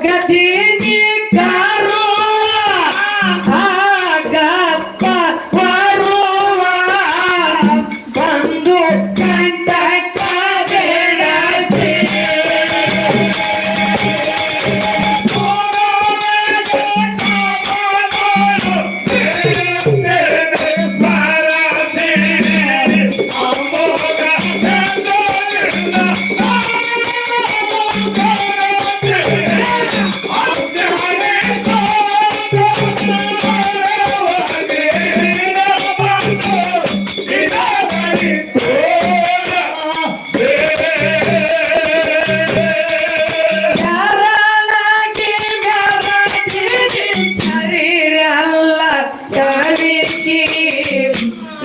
Joga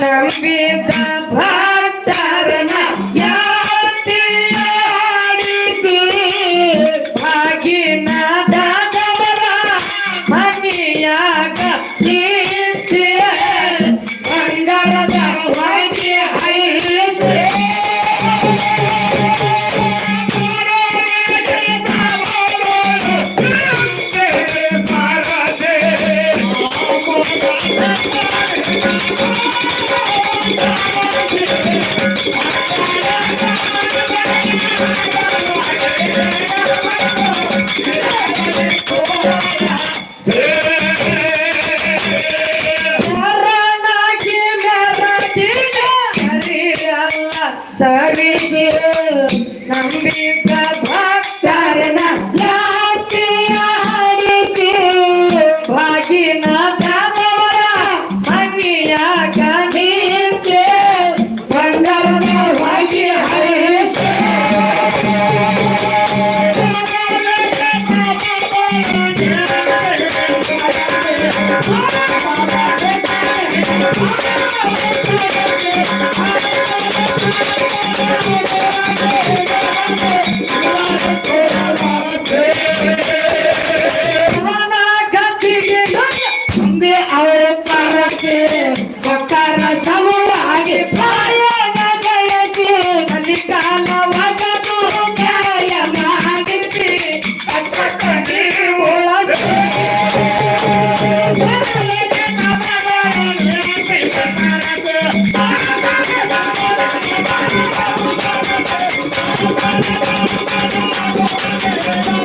ನಂಬಿದ ಭಕ್ತರನ Yeah.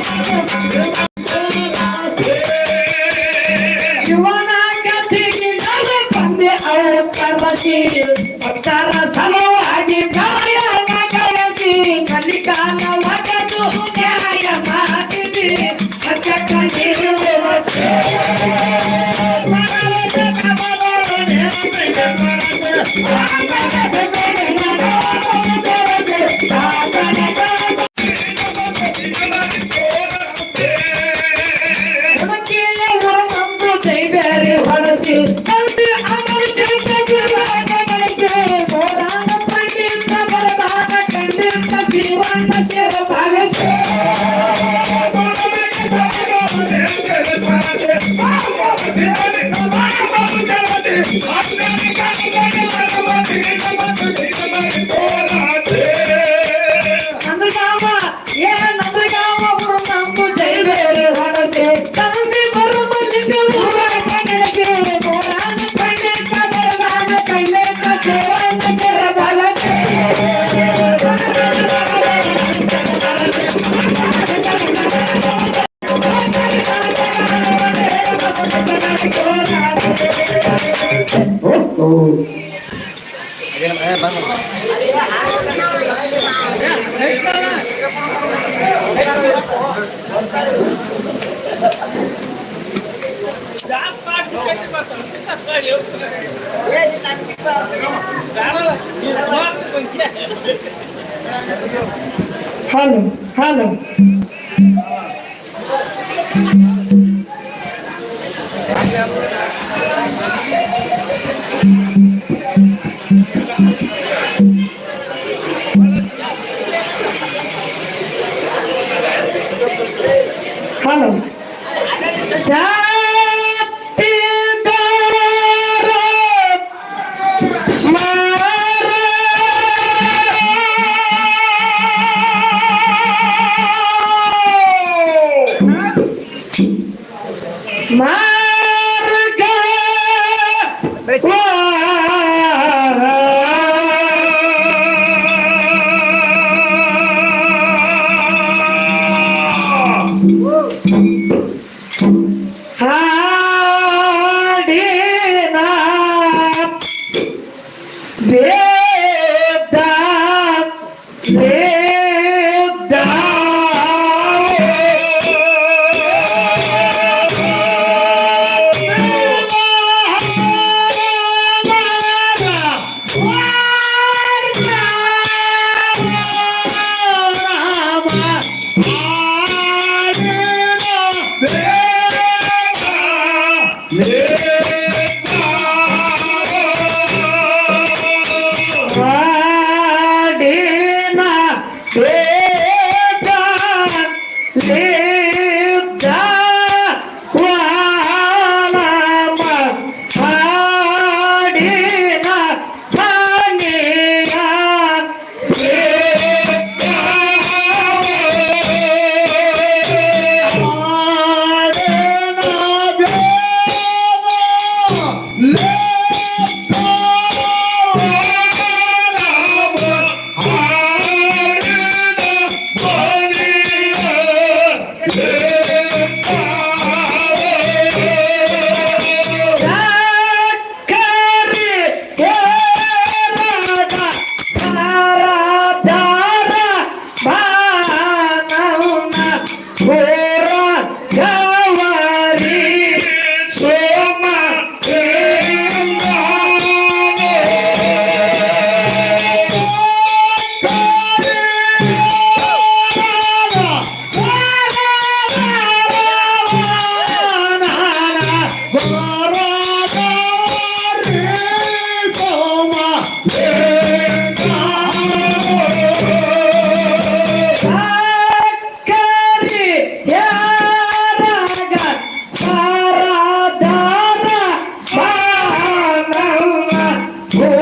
Thank you. Hello, hello. Hello. Sir. Yeah.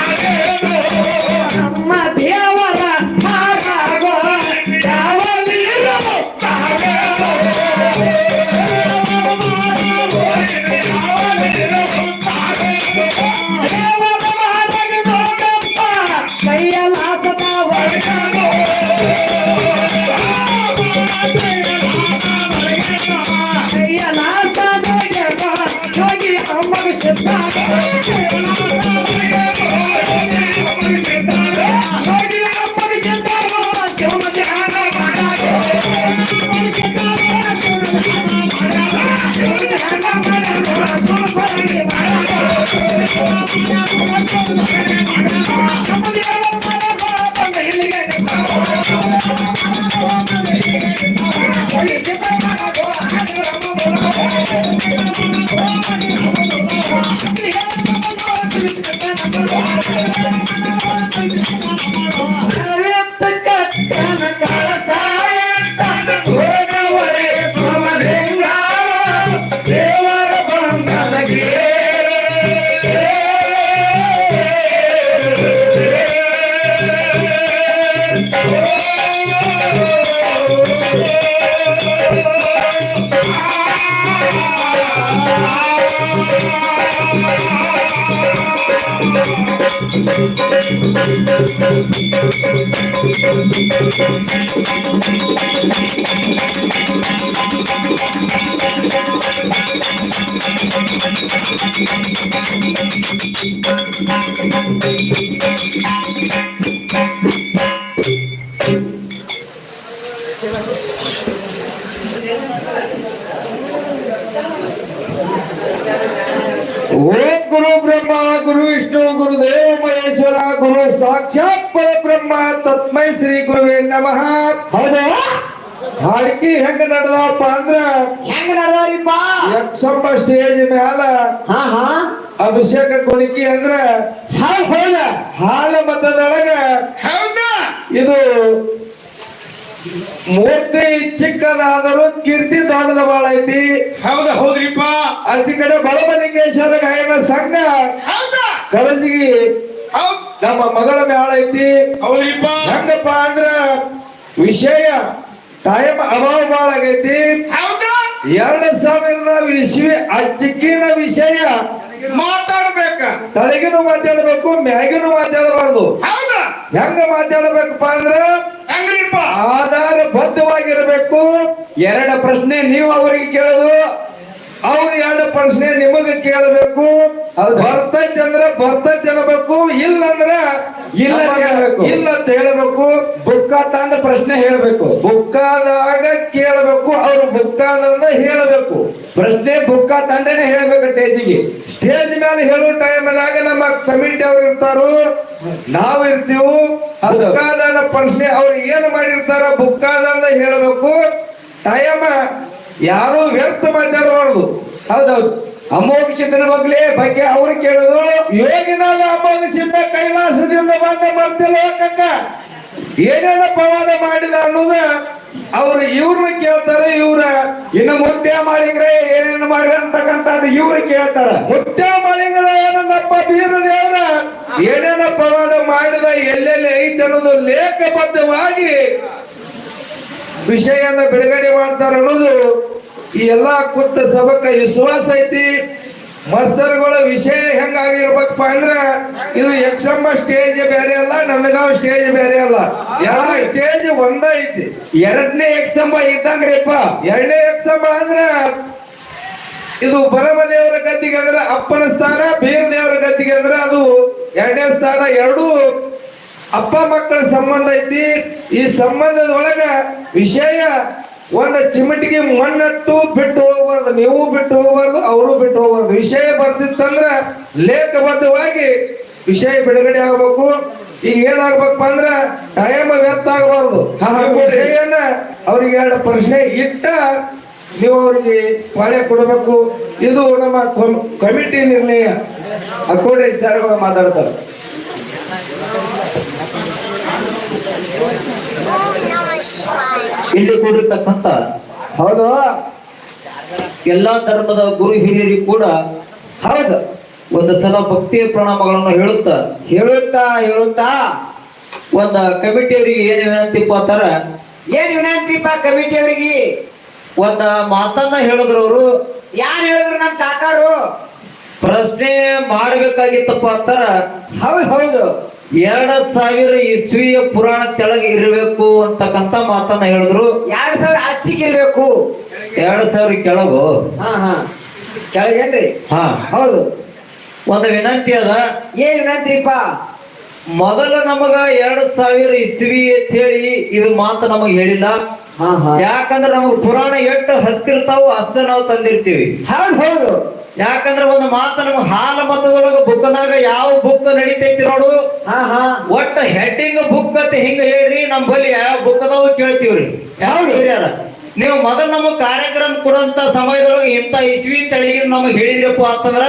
ದೇವರ ಓಂ ಗುರು ಬ್ರಹ್ಮ ಗುರು ತತ್ಮೈ ಶ್ರೀ ಗುರುವೇ ನಮಃ. ಹೌದಾ. ಹಾಡ್ಕಿ ಹೆಂಗ ನಡೆದಪ್ಪ ಅಂದ್ರ ಹೆಂಗ ನಡೆದವ್ರಿಪ್ಪ ಯಕ್ಷಪ್ಪ ಸ್ಟೇಜ್ ಮ್ಯಾಲ ಹಾ ಹಾ. ಅಭಿಷೇಕ ಕುಣಿಕಿ ಅಂದ್ರ ಹಾಳ ಮತದೊಳಗ ಇದು ಮೂರ್ತಿ ಚಿಕ್ಕದಾದರೂ ಕೀರ್ತಿ ದೊಡ್ಡದ ಬಾಳ ಐತಿ. ಹೌದ ಹೌದ್ರಿಪ್ಪ. ಆಚೆ ಕಡೆ ಬಡಮಲಿಂಗೇಶ್ವರ ಗಾಯನ ಸಂಘ ಕಲಜಿಗಿ ನಮ್ಮ ಮಗಳ ಮ್ಯಾಳ ಐತಿ. ಅವರಿಪ್ಪ ಹೆಂಗಪ್ಪ ಅಂದ್ರ ವಿಷಯ ಟೈಮ್ ಅಭಾವ ಬಾಳ ಆಗೈತಿ. ಹೌದಾ? ಎರಡ್ ಸಾವಿರದ ವಿಶ್ವ ಅಚ್ಚಿಕ್ಕಿನ ವಿಷಯ. ಮಾತಾಡ್ಬೇಕ. ತಲೆಗಿನ ಮಾತಾಡ್ಬೇಕು ಮ್ಯಾಗಿನ ಮಾತಾಡಬಾರ್ದು. ಹೌದಾ? ಹೆಂಗ ಮಾತಾಡ್ಬೇಕಪ್ಪ ಅಂದ್ರ ಆಧಾರ ಬದ್ಧವಾಗಿರ್ಬೇಕು. ಎರಡು ಪ್ರಶ್ನೆ ನೀವು ಅವರಿಗೆ ಕೇಳೋದು. ಅವ್ರು ಎರಡು ಪ್ರಶ್ನೆ ನಿಮಗೆ ಕೇಳಬೇಕು. ಬರ್ತೈತೆ ಅಂದ್ರೆ ಬರ್ತೈತಿ ಅನ್ನಬೇಕು ಇಲ್ಲ ಅಂದ್ರೆ ಇಲ್ಲ ಹೇಳ್ಬೇಕು. ಇಲ್ಲ ಅಂತ ಹೇಳಬೇಕು. ಬುಕ್ಕ ತಂದ ಪ್ರಶ್ನೆ ಹೇಳಬೇಕು. ಬುಕ್ಕಾದಾಗ ಕೇಳಬೇಕು ಅವ್ರು ಬುಕ್ಕಾದಂದ ಹೇಳಬೇಕು. ಪ್ರಶ್ನೆ ಬುಕ್ಕ ತಂದೇನೆ ಹೇಳ್ಬೇಕು ಸ್ಟೇಜಿಗೆ. ಸ್ಟೇಜ್ ಮೇಲೆ ಹೇಳೋ ಟೈಮ್ದಾಗ ನಮ್ಮ ಕಮಿಟಿ ಅವ್ರು ಇರ್ತಾರು. ನಾವು ಇರ್ತೀವಿ. ಬುಕ್ಕಾದ ಪ್ರಶ್ನೆ ಅವ್ರು ಏನು ಮಾಡಿರ್ತಾರ ಬುಕ್ಕಾದಂದ ಹೇಳಬೇಕು. ಟೈಮ್ ಯಾರು ವ್ಯರ್ಥ ಮಾತಾಡಬಾರದು. ಹೌದೌದು. ಅಮೋಘ ಸಿದ್ಧನ ಬಗ್ಗೆ ಬಗ್ಗೆ ಅವ್ರು ಕೇಳೋದು ಯೋಗಿನಾಗ ಅಮೋಘಿಸಿದ್ದ ಕೈಲಾಸದಿಂದ ಬಂದ ಬರ್ತಿಲ್ಲ ಕಕ್ಕ ಏನೇನ ಪವಾಡ ಮಾಡಿದ ಅನ್ನೋದು ಅವ್ರು ಇವ್ರನ್ನ ಕೇಳ್ತಾರೆ ಇವ್ರ ಇನ್ನು ಮುತ್ಯ ಮಾಡಿದ್ರೆ ಏನೇನು ಮಾಡಿದ್ರೆ ಅಂತಕ್ಕಂತ ಇವ್ರು ಕೇಳ್ತಾರ. ಮುತ್ಯ ಮಾಡಿದ್ರೆ ಏನನ್ನಪ್ಪ ಬೀರ ದೇವರ ಏನೇನ ಪವಾಡ ಮಾಡಿದ ಎಲ್ಲೆಲ್ಲಿ ಐತೆ ಅನ್ನೋದು ಲೇಖಬದ್ಧವಾಗಿ ವಿಷಯನ ಬಿಡುಗಡೆ ಮಾಡ್ತಾರ ಅನ್ನೋದು ಈ ಎಲ್ಲಾ ಕುತ್ತ ಸಭಕ್ಕ ವಿಶ್ವಾಸ ಐತಿ. ಮಸ್ತರ್ಗಳ ವಿಷಯ ಹೆಂಗಾಗಿರ್ಬೇಕಪ್ಪ ಅಂದ್ರೆ ಇದು ಯಕ್ಷಂಬ ಸ್ಟೇಜ್ ಬೇರೆ ಅಲ್ಲ ನಂದಗಾವ್ ಸ್ಟೇಜ್ ಬೇರೆ ಅಲ್ಲ. ಎರಡು ಸ್ಟೇಜ್ ಒಂದ ಐತಿ. ಎರಡನೇ ಎಕ್ಸಂಬ ಇದ್ದಂಗ್ರಿಪ್ಪ. ಎರಡನೇ ಯಕ್ಷಂಬ ಅಂದ್ರೆ ಇದು ಬಲಮದೇವರ ಗದ್ದಿಗೆ ಅಂದ್ರೆ ಅಪ್ಪನ ಸ್ಥಾನ ಬೇರೆ ದೇವರ ಗದ್ದಿಗೆ ಅಂದ್ರೆ ಅದು ಎರಡನೇ ಸ್ಥಾನ. ಎರಡೂ ಅಪ್ಪ ಮಕ್ಕಳ ಸಂಬಂಧ ಐತಿ. ಈ ಸಂಬಂಧದ ಒಳಗ ವಿಷಯ ಒಂದು ಚಿಮಟಿಗೆ ಮಣ್ಣಟ್ಟು ಬಿಟ್ಟು ಹೋಗ್ಬಾರ್ದು ನೀವು ಬಿಟ್ಟು ಹೋಗ್ಬಾರ್ದು ಅವರು ಬಿಟ್ಟು ಹೋಗ್ಬಾರ್ದು. ವಿಷಯ ಬರ್ತಿತ್ತಂದ್ರ ಲೇಖಬದ್ಧವಾಗಿ ವಿಷಯ ಬಿಡುಗಡೆ ಆಗ್ಬೇಕು. ಈಗ ಏನಾಗ್ಬೇಕಪ್ಪ ಅಂದ್ರ ಟೈಮ್ ವ್ಯರ್ಥ ಆಗಬಾರ್ದು. ವಿಷಯನ ಅವ್ರಿಗೆ ಎರಡು ಪ್ರಶ್ನೆ ಇಟ್ಟ ನೀವು ಅವ್ರಿಗೆ ಪಾಳೆ ಕೊಡಬೇಕು. ಇದು ನಮ್ಮ ಕಮಿಟಿ ನಿರ್ಣಯ. ಅಕೋಡೇಶ್ ಸರ್ ಮಾತಾಡ್ತಾರೆ ಇಲ್ಲಿ ಕೂಡಿರ್ತಕ್ಕಂಥ ಹೌದು. ಎಲ್ಲಾ ಧರ್ಮದ ಗುರು ಹಿರಿಯರು ಕೂಡ ಹೌದು ಒಂದು ಸಲ ಭಕ್ತಿಯ ಪ್ರಣಾಮಗಳನ್ನು ಹೇಳುತ್ತಾ ಹೇಳುತ್ತಾ ಹೇಳುತ್ತಾ. ಒಂದ ಕಮಿಟಿಯವರಿಗೆ ಏನು ವಿನಂತಿಪ್ಪ ಅಂತಾರ ಏನ್ ವಿನಂತಿಪ್ಪ ಕಮಿಟಿ ಅವರಿಗೆ ಒಂದ ಮಾತನ್ನ ಹೇಳಿದ್ರು ಅವರು. ಯಾರು ಹೇಳಿದ್ರು ನಮ್ ಕಾಕಾರು? ಪ್ರಶ್ನೆ ಮಾಡಬೇಕಾಗಿತ್ತಪ್ಪ ಅಂತಾರ ಹೌದು ಹೌದು. ಎರಡ್ ಸಾವಿರ ಇಸ್ವಿಯ ಪುರಾಣ ತೆಳಗೆ ಇರಬೇಕು ಅಂತಕ್ಕಂತ ಮಾತನ್ನ ಹೇಳಿದ್ರು. ಎರಡ್ ಸಾವಿರ ಇರಬೇಕು. ಎರಡ್ ಸಾವಿರ ಕೆಳಗು? ಹಾ ಹಾ. ಕೆಳಗೇನ್ರಿ? ಹಾ. ಹೌದು. ಒಂದು ವಿನಂತಿ ಅದ. ಏನ್ ವಿನಂತಿಪ್ಪ ಮೊದಲ ನಮಗ ಎರಡ್ ಸಾವಿರ ಇಸ್ವಿ ಅಂತ ಹೇಳಿ ಇದು ಮಾತು ನಮಗ್ ಹೇಳಿಲ್ಲ. ಯಾಕಂದ್ರ ನಮಗ್ ಪುರಾಣ ಎಷ್ಟು ಹತ್ತಿರ್ತಾವ ಅಷ್ಟ ನಾವು ತಂದಿರ್ತೀವಿ. ಹೌದು ಹೌದು. ಯಾಕಂದ್ರ ಒಂದು ಮಾತು ನಮ್ಗೆ ಹಾಲ ಮತದೊಳಗ ಬುಕ್ನಾಗ ಯಾವ ಬುಕ್ ನಡೀತೈತಿ ನೋಡು. ಹಾ ಹಾ. ಒಟ್ಟ ಹೆಡ್ಡಿಂಗ್ ಬುಕ್ ಅಂತ ಹಿಂಗ ಹೇಳ್ರಿ ನಮ್ ಬಲ್ಲಿ ಯಾವ ಬುಕ್ ಅದಾವ ಕೇಳ್ತೀವ್ರಿ. ಯಾವ. ಹಿರಿಯರ ನೀವು ಮೊದಲ ನಮ್ಮ ಕಾರ್ಯಕ್ರಮ ಕೊಡುವಂತ ಸಮಯದೊಳಗೆ ಇಂತ ಇಸ್ವಿ ತಳಿಗೆ ನಮಗೆ ಹೇಳಿದ್ರಪ್ಪ ಅಂತಂದ್ರ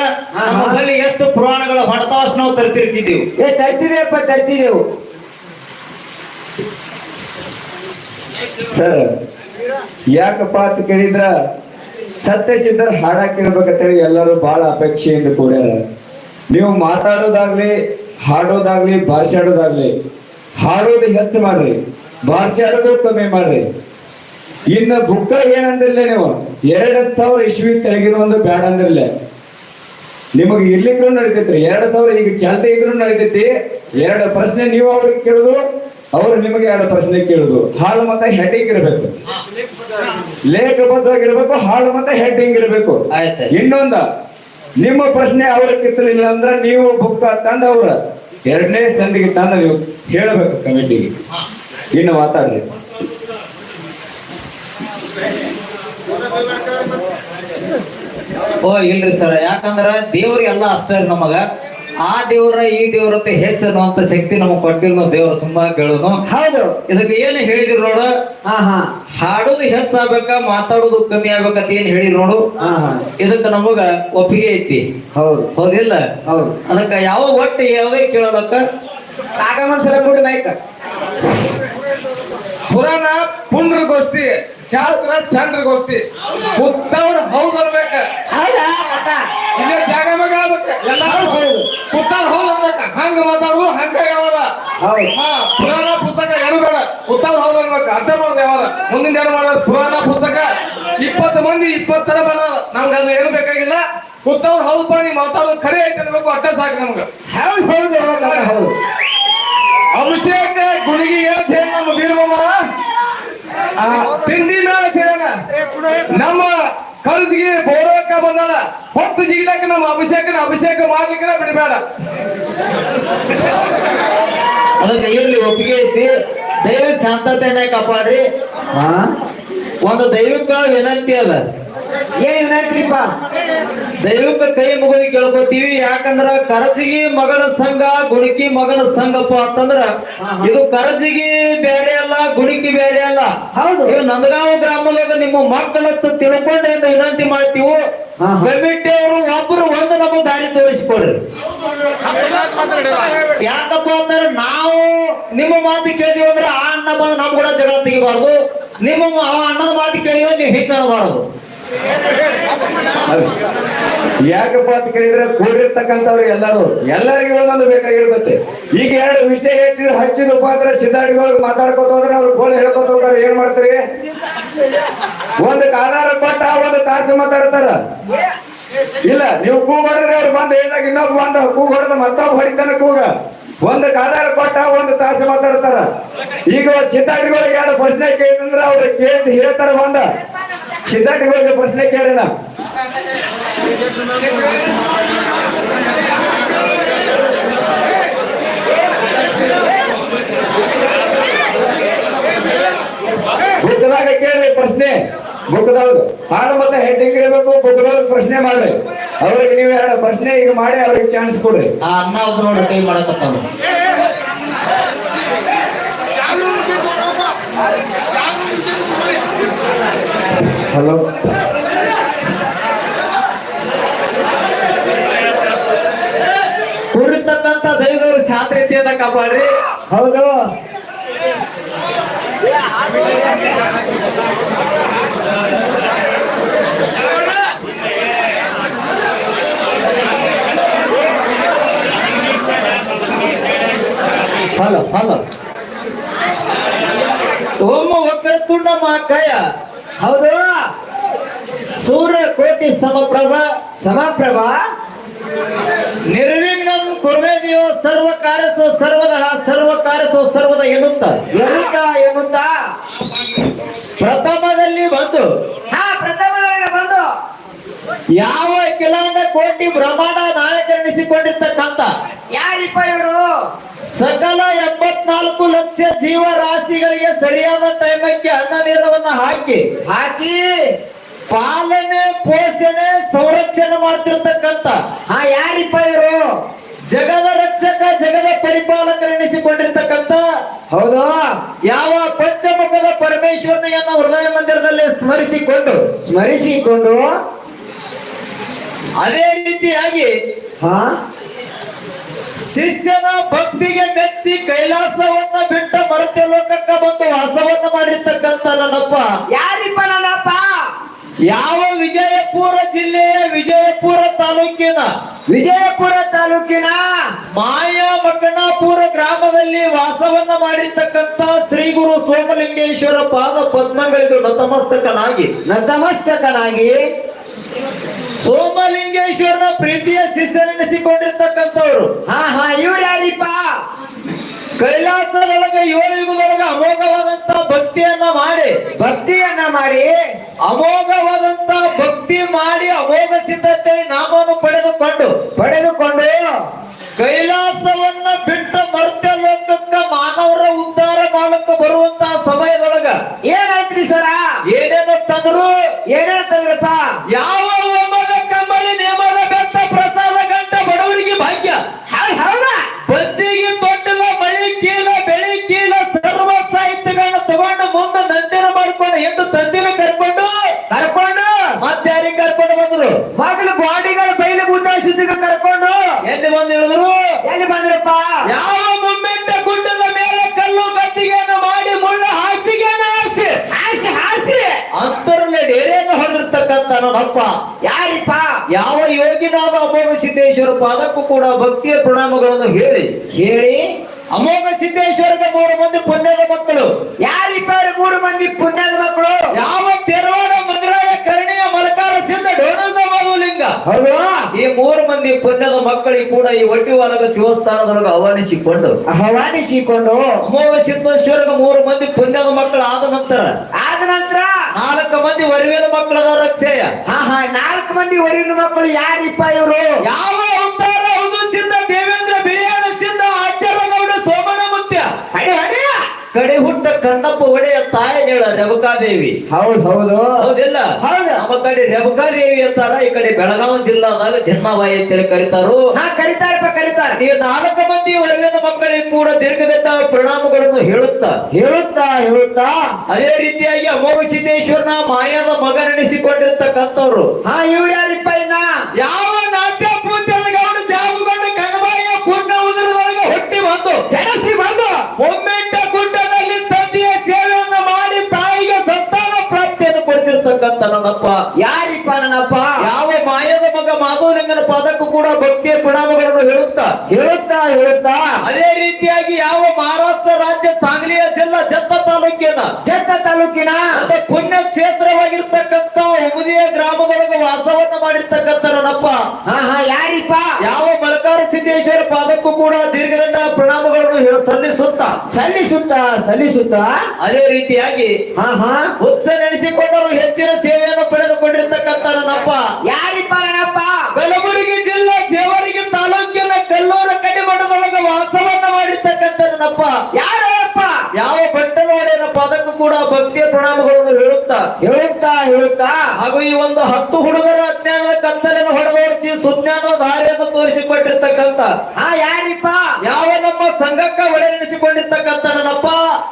ನಮ್ಮಲ್ಲಿ. ಎಷ್ಟು ಪುರಾಣಗಳ ಹೊಣತಾವಷ್ಟು ನಾವು ತರ್ತಿರ್ತಿದ್ದೀವಿ. ಏ ತರ್ತಿದೇವಪ್ಪ ತರ್ತಿದೆವು ಸರ್ ಯಾಕಪ್ಪ ಅಂತ ಕೇಳಿದ್ರ ಸತ್ಯ ಸಿದ್ಧರ ಹಾಡ ಕೇಳ್ಬೇಕಂತೇಳಿ ಎಲ್ಲರೂ ಬಹಳ ಅಪೇಕ್ಷೆಯಿಂದ ಕೂಡ್ಯಾರ. ನೀವು ಮಾತಾಡೋದಾಗ್ಲಿ, ಹಾಡೋದಾಗ್ಲಿ, ಬಾರ್ಸಾಡೋದಾಗ್ಲಿ, ಹಾಡೋದು ಹೆಚ್ಚು ಮಾಡ್ರಿ, ಬಾರ್ಸಾಡೋದು ಕಮ್ಮಿ ಮಾಡ್ರಿ. ಇನ್ನು ಬುಕ್ಕ ಏನಂದಿರ್ಲ ನೀವು? ಎರಡ್ ಸಾವಿರ ಇಸ್ವಿ ತೆಳಗಿನ ಒಂದು ಬ್ಯಾಡ ನಿಮಗೆ ಇರ್ಲಿಕ್ಕೂ ನಡೀತೈತ್ರಿ. ಎರಡ್ ಸಾವಿರ ಈಗ ಚಾಲ್ತಿ ಇದ್ರು ನಡೀತೈತಿ. ಎರಡು ಪ್ರಶ್ನೆ ನೀವು ಅವ್ರಿಗೆ ಕೇಳುದು, ಅವ್ರು ನಿಮಗೆ ಎರಡು ಪ್ರಶ್ನೆ ಕೇಳುದು. ಹಾಲು ಮತ್ತೆ ಹೆಟ್ಟಿಗಿರ್ಬೇಕು ಇರಬೇಕು. ಲೇಖಬದ್ಧವಾಗಿರ್ಬೇಕು ಹಾಳು ಮತ್ತೆ ಹೆಡ್ಡಿಂಗ್ ಇರಬೇಕು. ಆಯ್ತು. ಇನ್ನೊಂದ ನಿಮ್ಮ ಪ್ರಶ್ನೆ ಅವ್ರ ಕಿಸಲಿಲ್ಲ ಅಂದ್ರ ನೀವು ಬುಕ್ ತಂದ ಅವ್ರ. ಎರಡನೇ ಸಂದಿಗೆ ತಂದ ನೀವು ಹೇಳಬೇಕು ಕಮಿಟಿಗೆ. ಇನ್ನು ಮಾತಾಡ್ರಿ. ಓ ಇಲ್ರಿ ಸರ್. ಯಾಕಂದ್ರ ದೇವ್ರಿಗೆ ಎಲ್ಲ ಅಷ್ಟ ನಮಗ. ಆ ದೇವ್ರ ಈ ದೇವ್ರ ಅಂತ ಹೆಚ್ಚು ಅನ್ನುವಂತ ಶಕ್ತಿ ನಮಗ್ ಕೊಟ್ಟಿಲ್ಲ ದೇವ್ರ ಸುಮ್ಮನೆ ಕೇಳೋನು ಹೌದು. ಇದಕ್ಕೆ ಏನ್ ಹೇಳಿದ್ರು ನೋಡು? ಹಾ ಹಾ. ಹಾಡೋದು ಹೆಚ್ಚಾಗ್ಬೇಕ ಮಾತಾಡೋದು ಕಮ್ಮಿ ಆಗ್ಬೇಕಂತ ಏನ್ ಹೇಳಿದ್ರು ನೋಡು? ಹಾ ಹಾ. ಇದಕ್ಕ ನಮಗ ಒಪ್ಪಿಗೆ ಐತಿ. ಹೌದು. ಹೌದಿಲ್ಲ? ಹೌದು. ಅದಕ್ಕ ಯಾವ ಒಟ್ಟು ಯಾವ್ದೇ ಕೇಳೋದಕ್ಕ? ಆಗಮನ್ಸರ ಕೂಡ ಮೈಕ್. ಪುರಾಣ ಪುಂಡ್ರಗೋಷ್ಠಿ ಶಾಸ್ತ್ರ ಚಂದ್ರ ಗೋಷ್ಠಿ ಹೌದ್ ಅನ್ಬೇಕ. ಹೌದಾ ಇಲ್ಲೇ ಜಾಗ ಮಗ ಆಗ್ಬೇಕ. ಎಲ್ಲ ಪುತ್ತವ್ರ ಹೌದ್. ಅನ್ಬೇಕ ಹಂಗ ಮಾತಾಡುದು ಹಂಗ ಯಾವಾಗ ಪುರಾಣ ಪುಸ್ತಕ ಏನು ಬೇಡ. ಪುತ್ತವ್ರ ಹೌದ್ ಅನ್ಬೇಕ ಅರ್ಥ ಮಾಡುದು ಯಾವಾಗ ಮುಂದಿನ ಏನು ಮಾಡೋದು ಪುರಾಣ ಪುಸ್ತಕ ಇಪ್ಪತ್ತು ಮಂದಿ ಇಪ್ಪತ್ತು ಬರ ಬರೋದು ನಮ್ಗೆ ಅದು ಏನು ಬೇಕಾಗಿಲ್ಲ. ಹೌದು ಹೌದ್ ನೀ ಮಾತಾಡೋದು ಖರೆ ಐತೆ ಅನ್ಬೇಕು. ಅಟ್ಟ ಸಾಕು ನಮ್ಗೆ. ಹೌದು ಹೌದು ಹೌದು ಅಭಿಷೇಕ ಗುಣಿಗೆ ಏನಂತ ಹೇಳಿ ನಮ್ಮ ಬೀರಮ್ಮ ತಿಂಡಿ ಮೇಲೆ ತಿಳನ ನಮ್ಮ ಕರ್ಜಿಗೆ ಬೋರೋಕ ಬಂದಾಳ ಹೊತ್ತು ಜಿಗಿದಕ್ಕೆ ನಮ್ಮ ಅಭಿಷೇಕನ ಅಭಿಷೇಕ ಮಾಡ್ಲಿಕ್ಕೆ ಬಿಡಬೇಡ. ಅದಕ್ಕೆ ಇರ್ಲಿ ಒಪ್ಪಿಗೆ ಐತಿ. ದೈವ ಶಾಂತತೆಯನ್ನ ಕಾಪಾಡ್ರಿ. ಹಾ ಒಂದು ದೈವಿಕ ವಿನಂತಿ ಅದ. ಏನ್ ವಿನಂತಿಪ್ಪ. ದೈವಿಕ ಕೈ ಮುಗಿದು ಕೇಳ್ಕೊತೀವಿ ಯಾಕಂದ್ರ ಕರಜಿಗಿ ಮಗಳ ಸಂಘ ಗುಣಕಿ ಮಗನ ಸಂಘಪ್ಪ ಅಂತಂದ್ರ ಇದು ಕರಜಿಗಿ ಬೇರೆ ಅಲ್ಲ ಗುಣಕಿ ಬೇರೆ ಅಲ್ಲ. ಹೌದು. ಇವು ನಂದಗಾಂವ ಗ್ರಾಮದಾಗ ನಿಮ್ಮ ಮಕ್ಕಳತ್ತ ತಿಳ್ಕೊಂಡೆ ಅಂತ ವಿನಂತಿ ಮಾಡ್ತೀವೋ. ಕಮಿಟಿ ಅವರು ಒಬ್ರು ಒಂದು ನಮ್ಮ ದಾರಿ ತೋರಿಸ್ಕೊಳ್ರಿ. ಯಾಕಪ್ಪ ಅಂದ್ರೆ ನಾವು ನಿಮ್ಮ ಮಾತು ಕೇಳಿದೀವಿ ಅಂದ್ರೆ ಆ ಅಣ್ಣ ಬಂದು ನಮ್ ಕೂಡ ಜಗಳ ತೆಗಿಬಾರ್ದು. ನಿಮ್ಮ ಅವ ಆ ಅಣ್ಣನ ಮಾತು ಕೇಳಿದ್ರೆ ನೀವು ಹಿಂಗ್ ಕಾಣಬಾರದು? ಯಾಕಪ್ಪ ಅಂತ ಕೇಳಿದ್ರೆ ಕೂಡಿರ್ತಕ್ಕಂಥವ್ರು ಎಲ್ಲರೂ, ಎಲ್ಲರಿಗೂ ಒಂದೊಂದು ಬೇಕಾಗಿರ್ತೈತೆ ಈಗ ಎರಡು ವಿಷಯ ಹೆಚ್ಚು ಹಚ್ಚಿದಪ್ಪ ಅಂದ್ರೆ ಸಿದ್ಧಾಡಿಗಳು ಮಾತಾಡ್ಕೋತ ಹೋದ್ರೆ ಅವ್ರು ಗೋಳು ಹೇಳ್ಕೊತ ಹೋಗ್ತಾರೆ. ಏನ್ ಮಾಡ್ತೀರಿ? ಒಂದಕ್ಕೆ ಆಧಾರ ಕೊಟ್ಟ ಒಂದು ತಾಸು ಮಾತಾಡ್ತಾರ. ಇಲ್ಲ, ನೀವು ಕೂಗ್ ಹೊಡೆದ್ರೆ ಅವ್ರು ಬಂದು ಹೇಳಿದಾಗ ಇನ್ನೊಬ್ಬ ಬಂದ ಕೂಗ್ ಹೊಡೆದ ಮತ್ತೊಬ್ಬ ಹೊಡಿತಾನೆ ಕೂಗ. ಒಂದಕ್ಕೆ ಕಾದಾರ ಕೊಟ್ಟ ಒಂದು ತಾಸು ಮಾತಾಡ್ತಾರ. ಈಗ ಸಿದ್ಧಾಟಿಗಳಿಗೆ ಎರಡು ಪ್ರಶ್ನೆ ಕೇಳಿದ್ರೆ ಅವ್ರು ಕೇಳಿ ಹೇಳ್ತಾರ ಬಂದ ಸಿದ್ಧಾಟಿಗಳಿಗೆ ಪ್ರಶ್ನೆ ಕೇಳೋಣ. ಬುಕ್ದಾಗ ಕೇಳಿ ಪ್ರಶ್ನೆ. ಬುಕ್ದೊಳಗ ಹಾಡು ಮತ್ತೆ ಹೆಡ್ಡಿಂಗ್ ಇರಬೇಕು ಬುಕ್ದೊಳಗ ಪ್ರಶ್ನೆ ಮಾಡ್ರಿ. ಅವ್ರಿಗೆ ನೀವು ಎರಡು ಪ್ರಶ್ನೆ ಈಗ ಮಾಡಿ ಅವ್ರಿಗೆ ಚಾನ್ಸ್ ಕೊಡ್ರಿ. ಆ ಅಣ್ಣ ಒಬ್ಬ ನೋಡಿ ಕೈ ಮಾಡಕತ್ತಾನ ಹಲೋ ಕುಡಿತಕ್ಕಂತ ದೈವದವರು ಶಾಂತತೆಯನ್ನ ಕಾಪಾಡ್ರಿ. ಹೌದು. ಹಲೋ ಫಲ. ಓಮ ವಕ್ರ ತುಂಡ ಕಯ ಹೌದು. ಸೂರ್ಯ ಕೋಟಿ ಸಮಪ್ರಭ, ಸಮಪ್ರಭಾ. ನಿರ್ವಿಘ್ನಂ ಕುರ್ಮೇ ಸರ್ವ ಕಾರ್ಯಸೋ ಸರ್ವದ, ಸರ್ವ ಕಾರ್ಯಸೋ ಸರ್ವದ ಎನ್ನುತ್ತ? ಎನ್ನುತ್ತ ಎನ್ನುತ್ತ? ಪ್ರಥಮದಲ್ಲಿ ಬಂದು. ಹಾ ಪ್ರಥಮದಲ್ಲಿ ಬಂದು. ಯಾವ ಕೆಲವೊಂದ ಕೋಟಿ ಬ್ರಹ್ಮಾಂಡ ನಾಯಕರೆನಿಸಿಕೊಂಡಿರ್ತಕ್ಕಂಥ? ಯಾರಿಪ್ಪ ಇವರು? ಸಕಲ ಎಂಬತ್ನಾಲ್ಕು ಲಕ್ಷ ಜೀವ ರಾಶಿಗಳಿಗೆ ಸರಿಯಾದ ಟೈಮಕ್ಕೆ ಅನ್ನ ನೀರವನ್ನ ಹಾಕಿ. ಹಾಕಿ. ಪಾಲನೆ ಪೋಷಣೆ ಸಂರಕ್ಷಣೆ ಮಾಡ್ತಿರ್ತಕ್ಕಂತ ಆ ಯಾರಿಪ್ಪ ಇವರು? ಜಗದ ರಕ್ಷಕ ಜಗದ ಪರಿಪಾಲಕರೆನಿಸಿಕೊಂಡಿರ್ತಕ್ಕಂತ ಹೌದಾ. ಯಾವ ಪಂಚಮುಖದ ಪರಮೇಶ್ವರನೆಯನ್ನ ಹೃದಯ ಮಂದಿರದಲ್ಲಿ ಸ್ಮರಿಸಿಕೊಂಡು. ಸ್ಮರಿಸಿಕೊಂಡು? ಅದೇ ರೀತಿಯಾಗಿ ಹಾ. ಶಿಷ್ಯನ ಭಕ್ತಿಗೆ ಮೆಚ್ಚಿ ಕೈಲಾಸವನ್ನ ಬಿಟ್ಟ ಮರತೆ ಲೋಕಕ್ಕ ಬಂದು ವಾಸವನ್ನ ಮಾಡಿರ್ತಕ್ಕಂಥ ನನ್ನಪ್ಪ. ಯಾರಿಪ್ಪ ನನ್ನಪ್ಪ? ಯಾವ ವಿಜಯಪುರ ಜಿಲ್ಲೆಯ ವಿಜಯಪುರ ತಾಲೂಕಿನ? ವಿಜಯಪುರ ತಾಲೂಕಿನ? ಮಾಯಾ ಮಕ್ಕನಾಪುರ ಗ್ರಾಮದಲ್ಲಿ ವಾಸವನ್ನ ಮಾಡಿರ್ತಕ್ಕಂತ ಶ್ರೀ ಗುರು ಸೋಮಲಿಂಗೇಶ್ವರ ಪಾದ ಪದ್ಮಗಳಿಗೂ ನತಮಸ್ತಕನಾಗಿ. ನತಮಸ್ತಕನಾಗಿ ಸೋಮಲಿಂಗೇಶ್ವರನ ಪ್ರೀತಿಯ ಶಿಷ್ಯನೆನಿಸಿಕೊಂಡಿರ್ತಕ್ಕಂಥವ್ರು ಹಾ ಹಾ ಇವ್ರು ಯಾರಿಪ್ಪ? ಕೈಲಾಸದೊಳಗೆ ಯುಗದೊಳಗೆ ಅಮೋಘವಾದಂತ ಭಕ್ತಿಯನ್ನ ಮಾಡಿ ಭಕ್ತಿಯನ್ನ ಮಾಡಿ ಅಮೋಘವಾದಂತ ಭಕ್ತಿ ಮಾಡಿ ಅಮೋಘ ಸಿದ್ಧತೆ ನಾಮವನ್ನು ಪಡೆದುಕೊಂಡು ಪಡೆದುಕೊಂಡು ಕೈಲಾಸವನ್ನ ಬಿಟ್ಟ ಮರ್ತ್ಯ ಲೋಕಕ್ಕ ಮಾನವರ ಉದ್ಧಾರ ಮಾಡಕ್ಕ ಬರುವಂತ ಸಮಯದೊಳಗ ಏನಾಯ್ತ್ರಿ ಸರ? ಏನೇನ ತಂದ್ರು ಏನೇನ ತಂದ್ರಪ್ಪ ಯಾವ ನನ್ನಪ್ಪ ಯಾರಿಪ್ಪ? ಯಾವ ಯೋಗಿನಾದ ಅಮೋಘ ಸಿದ್ದೇಶ್ವರ ಪಾದಕ್ಕೂ ಕೂಡ ಭಕ್ತಿಯ ಪ್ರಣಾಮಗಳನ್ನು ಹೇಳಿ. ಹೇಳಿ. ಅಮೋಘ ಸಿದ್ದೇಶ್ವರದ ಮೂರು ಮಂದಿ ಪುಣ್ಯದ ಮಕ್ಕಳು. ಯಾರಿಪ್ಪ ಮೂರು ಮಂದಿ ಪುಣ್ಯದ ಮಕ್ಕಳು? ಯಾವ ತೆರವಾಡ ಮಧುರಾಯ ಕರ್ಣಿಯ ಮಲಕಾರ ಸಿದ್ಧ ಡೋಣಸ ಹೌದಾ. ಈ ಮೂರು ಮಂದಿ ಪುಣ್ಯದ ಮಕ್ಕಳಿಗೆ ಕೂಡ ಈ ಒಟ್ಟಿ ವಾಲಗ ಶಿವಸ್ಥಾನದೊಳಗೆ ಆಹ್ವಾನಿಸಿಕೊಂಡು. ಆಹ್ವಾನಿಸಿಕೊಂಡು. ಅಮೋಘ ಸಿದ್ದೇಶ್ವರಗ ಮೂರು ಮಂದಿ ಪುಣ್ಯದ ಮಕ್ಕಳು ಆದ ನಂತರ ಆದ ನಂತರ? ನಾಲ್ಕು ಮಂದಿ ವರಿವೇನ ಮಕ್ಕಳದಾರ. ವರಿನ ಮಕ್ಕಳು ಯಾರಿಪ್ಪ ಇವರು? ಯಾವ ಅವತಾರ ಹೌದು ಸಿದ್ಧ ದೇವೇಂದ್ರ ಬಿಳಿಯಾಣ ಸಿದ್ಧ ಆಚಾರ್ಯಗೌಡ ಸೋಮನ ಮುತ್ಯ? ಹಣೆ ಹಣೆ ಕಡೆ ಹುಟ್ಟ ಕಣ್ಣಪ್ಪ ಒಡೆಯ ತಾಯಿ ಹೇಳ ರೇವಕಾದೇವಿ ಹೌದು ಹೌದು. ಹೌದಿಲ್ಲ? ಹೌದು. ನಮ್ಮ ಕಡೆ ರೇವಕಾದೇವಿ ಅಂತಾರ ಈ ಕಡೆ ಬೆಳಗಾವಿ ಜಿಲ್ಲಾದಾಗ ಜನ್ಮವಾಯಿ ಅಂತೇಳಿ ಕರಿತಾರು. ಹಾ ಕರಿತಾರ. ಈ ನಾಲ್ಕು ಮಂದಿ ಹೊರಗಿನ ಮಕ್ಕಳಿಗೆ ಕೂಡ ದೀರ್ಘದಂತ ಪರಿಣಾಮಗಳನ್ನು ಹೇಳುತ್ತಾ? ಹೇಳುತ್ತಾ ಹೇಳುತ್ತಾ. ಅದೇ ರೀತಿಯಾಗಿ ಅಮೋಘ ಸಿದ್ದೇಶ್ವರನ ಮಾಯಾದ ಮಗನೆನಿಸಿಕೊಂಡಿರ್ತಕ್ಕಂಥವ್ರು ಹಾ ಇವ್ರು ಯಾರಿಪ್ಪ ಇನ್ನ? ಯಾವ ನಾಟ್ಯ ಪೂಜ್ಯದ ಗೌಡ ಜಾಬುಗೊಂಡ ಕನಬಾಯ ಪೂರ್ಣ ಉದರದೊಳಗೆ ಹುಟ್ಟಿ ಬಂದು ಜನಸಿ ಬಂದು. ಒಮ್ಮೆಂಟ ಗುಡ್ಡದಲ್ಲಿ ತಂದೆಯ ಸೇವೆಯನ್ನು ಮಾಡಿ ತಾಯಿಗೆ ಸಂತಾನ ಪ್ರಾಪ್ತಿಯನ್ನು ಪಡಿಸಿರ್ತಕ್ಕಂಥ ನನ್ನಪ್ಪ. ಯಾರಿಪ್ಪ ನನ್ನಪ್ಪ? ಯಾವ ಮಗ ಮಾಧವಲಿಂಗನ ಪಾದಕ್ಕೂ ಕೂಡ ಭಕ್ತಿಯ ಪರಿಣಾಮಗಳನ್ನು ಹೇಳುತ್ತಾ? ಹೇಳುತ್ತಾ ಹೇಳುತ್ತಾ? ಅದೇ ರೀತಿಯಾಗಿ ಯಾವ ಮಹಾರಾಷ್ಟ್ರ ರಾಜ್ಯ ಸಾಂಗ್ಲಿಯ ಜಿಲ್ಲಾ ಜತ್ತ ತಾಲೂಕಿನ? ಜತ್ತ ತಾಲೂಕಿನ? ಪುಣ್ಯ ಕ್ಷೇತ್ರವಾಗಿರ್ತಕ್ಕಂತ ಉಮದಿಯ ಗ್ರಾಮದೊಳಗೆ ವಾಸವನ್ನ ಮಾಡಿರ್ತಕ್ಕಂಥ ನನ್ನಪ್ಪ. ಯಾರಿಪ್ಪ? ಯಾವ ಮಲಕಾರ ಸಿದ್ದೇಶ್ವರ ಪಾದಕ್ಕೂ ಕೂಡ ದೀರ್ಘದಂಡ ಪರಿಣಾಮಗಳನ್ನು ಸಲ್ಲಿಸುತ್ತಾ? ಸಲ್ಲಿಸುತ್ತಾ ಸಲ್ಲಿಸುತ್ತಾ? ಅದೇ ರೀತಿಯಾಗಿ ಹಾ ಹಾ. ಹುತ್ತ ನಡೆಸಿಕೊಂಡರು ಹೆಚ್ಚಿನ ಸೇವೆಯನ್ನು ಪಡೆದುಕೊಂಡಿರ್ತಕ್ಕಂಥ ನನ್ನಪ್ಪ. ನನ್ನಪ್ಪ ಕಲಬುರಗಿ ಜಿಲ್ಲೆ ಜೇವರಿಗೆ ತಾಲೂಕಿನ ಕಲ್ಲೂರ ಕಡಿಮಠದೊಳಗೆ ವಾಸವನ್ನ ಮಾಡಿರ್ತಕ್ಕಂಥ ನನ್ನಪ್ಪ ಯಾರಪ್ಪ ಯಾವ ಬೆಟ್ಟದ ಒಡೆಯನ ಪದಕ್ಕೂ ಕೂಡ ಭಕ್ತಿಯ ಪ್ರಣಾಮಗಳನ್ನು ಹೇಳುತ್ತಾ? ಹೇಳುತ್ತಾ ಹೇಳುತ್ತಾ? ಹಾಗೂ ಈ ಒಂದು ಹತ್ತು ಹುಡುಗರ ಅಜ್ಞಾನದ ಕತ್ತಲೆಯನ್ನು ಹೊಡೆದೋಡಿಸಿ ಸುಜ್ಞಾನದ ದಾರಿಯನ್ನು ತೋರಿಸಿಕೊಟ್ಟಿರ್ತಕ್ಕಂತ ಹಾ ಯಾರಿಪ್ಪ? ಯಾವ ನಮ್ಮ ಸಂಘಕ್ಕ ಒಡೆಯನಿಸಿಕೊಂಡಿರ್ತಕ್ಕಂಥ ನನ್ನಪ್ಪ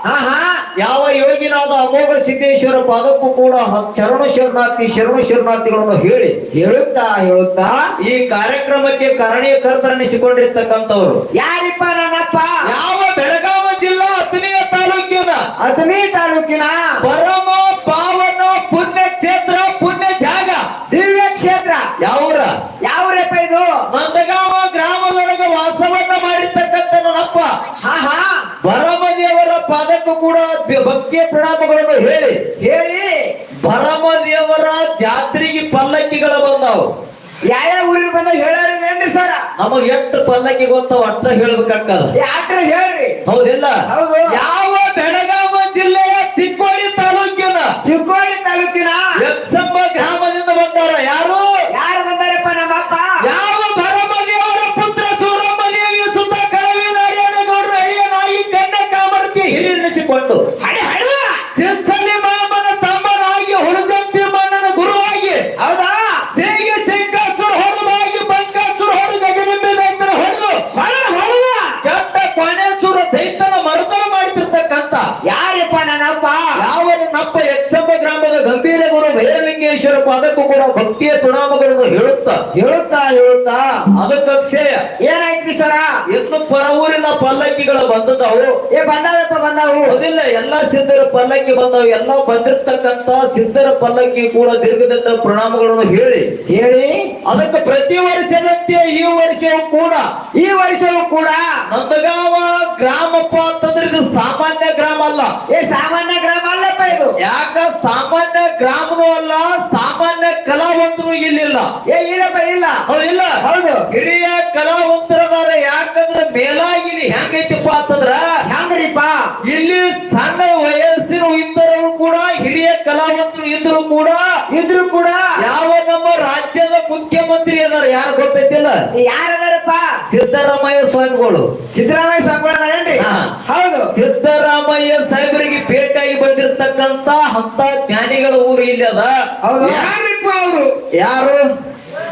ಹಾ ಹಾ ಯಾವ ಯೋಗಿನಾದ ಅಮೋಘ ಸಿದ್ದೇಶ್ವರ ಪಾದಕ್ಕೂ ಕೂಡ ಶರಣು ಶರಣಾರ್ಥಿ ಶರಣು ಶರಣಾರ್ಥಿಗಳನ್ನು ಹೇಳಿ. ಹೇಳುತ್ತಾ ಹೇಳುತ್ತಾ? ಈ ಕಾರ್ಯಕ್ರಮಕ್ಕೆ ಕಾರಣೀಕರ್ತರನಿಸಿಕೊಂಡಿರ್ತಕ್ಕಂಥವ್ರು ಯಾರಿಪ್ಪ ನನ್ನಪ್ಪ ಯಾವ ಬೆಳಗಾವಿ ಜಿಲ್ಲಾ ಹತ್ತನೆಯ ತಾಲೂಕಿನ ಅಥಣಿ ತಾಲೂಕಿನ ಪರಮ ಪಾವನ ಪುಣ್ಯ ಕ್ಷೇತ್ರ ಪುಣ್ಯ ಜಾಗ. ದಿವ್ಯ ಕ್ಷೇತ್ರ. ಯಾವ್ರ? ಯಾವ್ರಪ್ಪ ಇದು? ನಂದಗಾಮ ಗ್ರಾಮದೊಳಗೆ ವಾಸವನ್ನ ಮಾಡಿರ್ತಕ್ಕಂಥ ನನ್ನಪ್ಪ. ಆಹಾ. ಭರಮ ಭರಮದೇವರ ಪಾದಕ್ಕೂ ಕೂಡ ಭಕ್ತಿಯ ಪ್ರಣಾಮಗಳನ್ನು ಹೇಳಿ. ಹೇಳಿ. ಭರಮದೇವರ ಜಾತ್ರೆಗೆ ಪಲ್ಲಕ್ಕಿಗಳು ಬಂದಾವು. ಯಾವ ಊರಿಗೆ ಬಂದ ಹೇಳಿ ಸರ? ನಮಗೆ ಎಷ್ಟು ಪಲ್ಲಕ್ಕಿ ಗೊತ್ತಾವ ಅಷ್ಟ ಹೇಳ್ಬೇಕಾಗ್ತದ ಯಾಕ್ರೆ ಹೇಳ್ರಿ. ಹೌದಿಲ್ಲ? ಹೌದು. ಯಾವ ಭಕ್ತಿಯ ಹೇಳುತ್ತಾ? ಹೇಳುತ್ತಾ ಹೇಳುತ್ತಾ. ಅದಕ್ಕೆ ಅಕ್ಷಯ ಏನಾಯ್ತ್ರಿ ಸರ ಇನ್ನು ಪರ ಊರಿನ ಪಲ್ಲಕ್ಕಿಗಳು ಬಂದದವು. ಏ ಬಂದಾವಪ್ಪ ಬಂದಾವು. ಅದಿಲ್ಲ ಎಲ್ಲಾ ಸಿದ್ಧರ ಪಲ್ಲಕ್ಕಿ ಬಂದವು. ಎಲ್ಲ ಬಂದಿರ್ತಕ್ಕಂತ ಸಿದ್ಧರ ಪಲ್ಲಕ್ಕಿ ಕೂಡ ದೀರ್ಘದಂತ ಪ್ರಣಾಮಗಳನ್ನು ಹೇಳಿ. ಹೇಳಿ. ಅದಕ್ಕೆ ಪ್ರತಿ ವರ್ಷದಂತೆ ಈ ವರ್ಷವೂ ಕೂಡ ಈ ವರ್ಷವೂ ಕೂಡ. ನಂದಗಾವ ಗ್ರಾಮಪ್ಪ ಅಂತಂದ್ರೆ ಇದು ಸಾಮಾನ್ಯ ಗ್ರಾಮ ಅಲ್ಲ. ಏ ಸಾಮಾನ್ಯ ಗ್ರಾಮ ಅಲ್ಲಪ್ಪ ಇದು. ಯಾಕ ಸಾಮಾನ್ಯ ಗ್ರಾಮನೂ ಅಲ್ಲ ಸಾಮಾನ್ಯ ಕಲಾವಂತರು ಇಲ್ಲಿಲ್ಲ. ಏ ಇಲ್ಲಪ್ಪ ಇಲ್ಲ. ಹೌದಿಲ್ಲ? ಹೌದು. ಹಿರಿಯ ಕಲಾವಂತರದಾರ ಯಾಕಂದ್ರೆ ಮೇಲಾಗಿಲಿ ಹೆಂಗೈತಿಪ್ಪ ಅಂತಂದ್ರ ಹ್ಯಾಂಗ್ರಿಪ್ಪ? ಇಲ್ಲಿ ಸಣ್ಣ ವಯಸ್ಸಿನ ಇದ್ದರೂ ಕೂಡ ಹಿರಿಯ ಕಲಾವಂತರು ಇದ್ರು ಕೂಡ ಇದ್ರು ಕೂಡ? ಯಾವ ನಮ್ಮ ರಾಜ್ಯದ ಮುಖ್ಯಮಂತ್ರಿ ಅದಾರ ಯಾರು ಗೊತ್ತೈತಿಲ್ಲ? ಯಾರದಾರಪ್ಪ? ಸಿದ್ದರಾಮಯ್ಯ ಸ್ವಾಮಿಗಳು. ಸಿದ್ದರಾಮಯ್ಯ ಸ್ವಾಮಿಗಳೇನ್ರಿ ಹಾ. ಹೌದು. ಸಿದ್ದರಾಮಯ್ಯ ಸಾಹೇಬರಿಗೆ ಭೇಟಿಯಾಗಿ ಬಂದಿರತಕ್ಕಂತ ಅಂತ ಜ್ಞಾನಿಗಳ ಊರು ಇಲ್ಲಿ ಅದ. ಹೌದು. ಯಾರಿಪ್ಪ ಅವರು? ಯಾರು?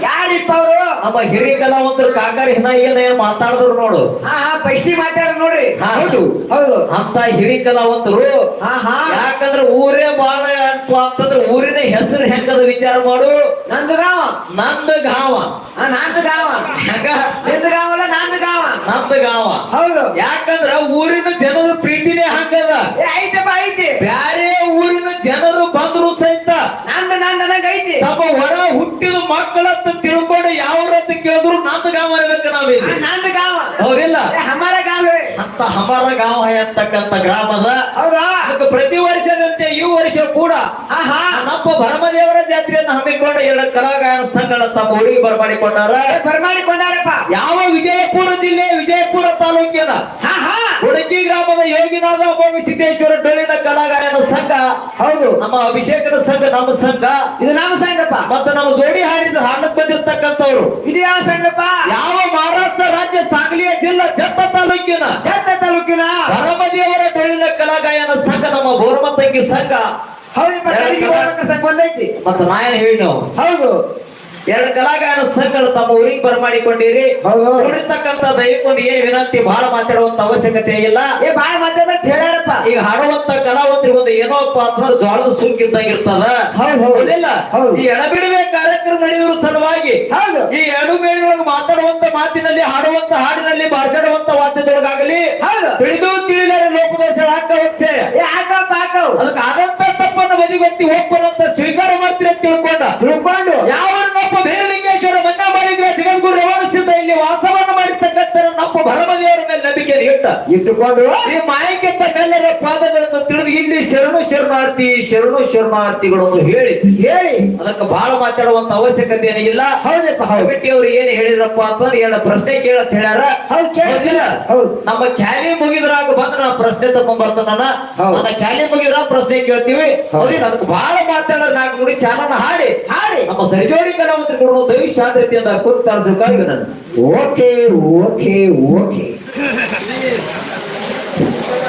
ಯಾರಿಪ್ಪ ಅವರು ನಮ್ಮ ಹಿರಿಯ ಕಲಾವಂತರು ಕಾಕರ್ ಹಿನ ಏನ ಮಾತಾಡಿದ್ರು ನೋಡು. ಹಾ ಹಾ ಪಷ್ಟಿ ಮಾತಾಡ ನೋಡ್ರಿ. ಹೌದು ಹೌದು. ಅಂತ ಹಿರಿಯ ಕಲಾವಂತರು ಹಾ ಹಾ. ಯಾಕಂದ್ರೆ ಊರೇ ಬಾಳ ಅಂತ ಅಂತಂದ್ರೆ ಊರಿನ ಹೆಸರು ಹೆಂಗದ ವಿಚಾರ ಮಾಡು. ನಂದು ಗಾವ. ನಂದು ಗಾವ. ನಂದು ಗಾವ. ಹೆಂಗ? ನಿಂದು ಗಾವ ಅಲ್ಲ ನಂದು ಗಾವ. ನಂದು ಗಾವ. ಹೌದು. ಯಾಕಂದ್ರ ಊರಿನ ಜನದ ಪ್ರೀತಿನೇ ಹಂಗದ ಐತಪ್ಪ ಐತಿ. ಬ್ಯಾರೆ ತಮ್ಮ ಒಡ ಹುಟ್ಟಿದ ಮಕ್ಕಳಂತ ತಿಳ್ಕೊಂಡು ಯಾವ್ರಂತ ಕೇಳಿದ್ರು ನಂದ ಗಾವ ಇರ್ಬೇಕು ನಾವಿಲ್ಲಿ. ಗಾಮ ಗಾವ. ಹೌದಿಲ್ಲ? ಹಮಾರ ಗಾವ ಅಂತ ಹಮಾರ ಗಾವ ಅಂತಕ್ಕಂತ ಗ್ರಾಮದ ಹೌದಾ? ಪ್ರತಿ ವರ್ಷದಂತೆ ಈ ವರ್ಷ ಕೂಡ ಆಹಾ. ನಮ್ಮ ಭರಮದೇವರ ಜಾತ್ರೆಯನ್ನು ಹಮ್ಮಿಕೊಂಡ ಎರಡು ಕಲಾಗಾಯನ ಸಂಘಗಳ ತಮ್ಮ ಊರಿಗೆ ಬರಮಾಡಿಕೊಂಡಾರ. ಬರಮಾಡಿಕೊಂಡಾರಪ್ಪ. ಯಾವ ವಿಜಯಪುರ ಜಿಲ್ಲೆ ವಿಜಯಪುರ ತಾಲೂಕಿನ? ಹಾ ಹಾ ಹುಡುಕಿ ಗ್ರಾಮದ ಯೋಗಿನಾಥ ಸಿದ್ದೇಶ್ವರ ಡೊಳ್ಳಿನ ಕಲಾಗಾಯನ ಸಂಘ ಹೌದು. ನಮ್ಮ ಅಭಿಷೇಕದ ಸಂಘ ನಮ್ಮ ಸಂಘ. ಇದು ನಮ್ಮ ಸಂಘಪ್ಪ. ಮತ್ತೆ ನಮ್ಮ ಜೋಡಿ ಹಾಡಿದ ಹಾಡಕ್ ಬಂದಿರ್ತಕ್ಕಂಥವ್ರು. ಇದು ಯಾವ ಸಂಘಪ್ಪ? ಯಾವ ಮಹಾರಾಷ್ಟ್ರ ರಾಜ್ಯ ಸಾಂಗ್ಲಿಯ ಜಿಲ್ಲಾ ಜತ್ತ ತಾಲೂಕಿನ? ಜತ್ತ ತಾಲೂಕಿನ? ಪರಮದೇವರ ಡೊಳ್ಳಿನ ಕಲಾಗಾಯನ ಸಂಘ ನಮ್ಮ ಬೋರಮತಂಗಿ ಸಂಘ. ಹೌದು ಸಂಘ ಬಂದೈತಿ ಮತ್ತೆ ನಾಯನ್ ಹೇಳಿ ನಾವು ಹೌದು. ಎರಡು ಕಲಾಗಾಯನ ಸಂಘಗಳು ತಮ್ಮ ಊರಿಗೆ ಬರಮಾಡಿಕೊಂಡಿರಿ. ನೋಡಿರ್ತಕ್ಕಂತ ದಯಕೊಂದು ಏನ್ ವಿನಂತಿ ಬಹಳ ಮಾತಾಡುವಂತ ಅವಶ್ಯಕತೆ ಇಲ್ಲ. ಏ ಮಾತಾಡ ಮಾತಾಡ್ಬೇಕು ಹೇಳ್ಯಾರಪ್ಪ. ಈಗ ಹಾಡುವಂತ ಕಲಾವಂತರಿ ಒಂದು ಏನೋ ಅಂತಂದ್ರೆ ಜ್ವಾಳದ ಸುಂಕ್ ಇದ್ದಂಗ ಇರ್ತದ ಹೌದು, ಹೌದು. ಹೌದಿಲ್ಲ? ಈ ಎಡಬಿಡದೆ ಕಾರ್ಯಕ್ರಮ ನಡೆಯುವ ಸಲುವಾಗಿ ಹೌದು. ಈ ಎರಡು ಮೇಳಿನೊಳಗೆ ಮಾತಾಡುವಂತ ಮಾತಿನಲ್ಲಿ ಹಾಡುವಂತ ಇಟ್ಟುಕೊಂಡು ಈ ಮಾಯಕ್ಕಿಂತ ಮೇಲರ ಪಾದಗಳನ್ನು ತಿಳಿದು ಇಲ್ಲಿ ಶರಣು ಶರಣಾರ್ಥಿ ಶರಣು ಶರಣಾರ್ಥಿಗಳನ್ನು ಹೇಳಿ. ಹೇಳಿ. ಅದಕ್ಕೆ ಬಹಳ ಮಾತಾಡುವಂತ ಅವಶ್ಯಕತೆ ಏನಿಲ್ಲ. ಇಲ್ಲ ಹೌದಪ್ಪ ಹೌದು. ಕಮಿಟಿ ಅವ್ರು ಏನ್ ಹೇಳಿದ್ರಪ್ಪ ಅಂತಂದ್ರೆ ಏನ ಪ್ರಶ್ನೆ ಕೇಳತ್ ಹೇಳ್ಯಾರ. ಹೌದು ನಮ್ಮ ಕ್ಯಾಲಿ ಮುಗಿದ್ರಾಗ ಬಂದ ನಾ ಪ್ರಶ್ನೆ ತಗೊಂಡ್ ಬರ್ತಾನ. ನನ್ನ ಕ್ಯಾಲಿ ಮುಗಿದ್ರ ಪ್ರಶ್ನೆ ಕೇಳ್ತೀವಿ. ಹೌದಿಲ್ಲ ಅದಕ್ಕೆ ಬಹಳ ಮಾತಾಡೋ ನಾಲ್ಕು ನುಡಿ ಚಾಲನ ಹಾಡಿ. ಹಾಡಿ. ನಮ್ಮ ಸರಿಜೋಡಿ ಕಲಾವಂತರು ದೈವಿ ಶಾಂತ ಕುರಿತು ತರಿಸಬೇಕಾಗಿ ನಾನು ಓಕೆ ಓಕೆ ಓಕೆ.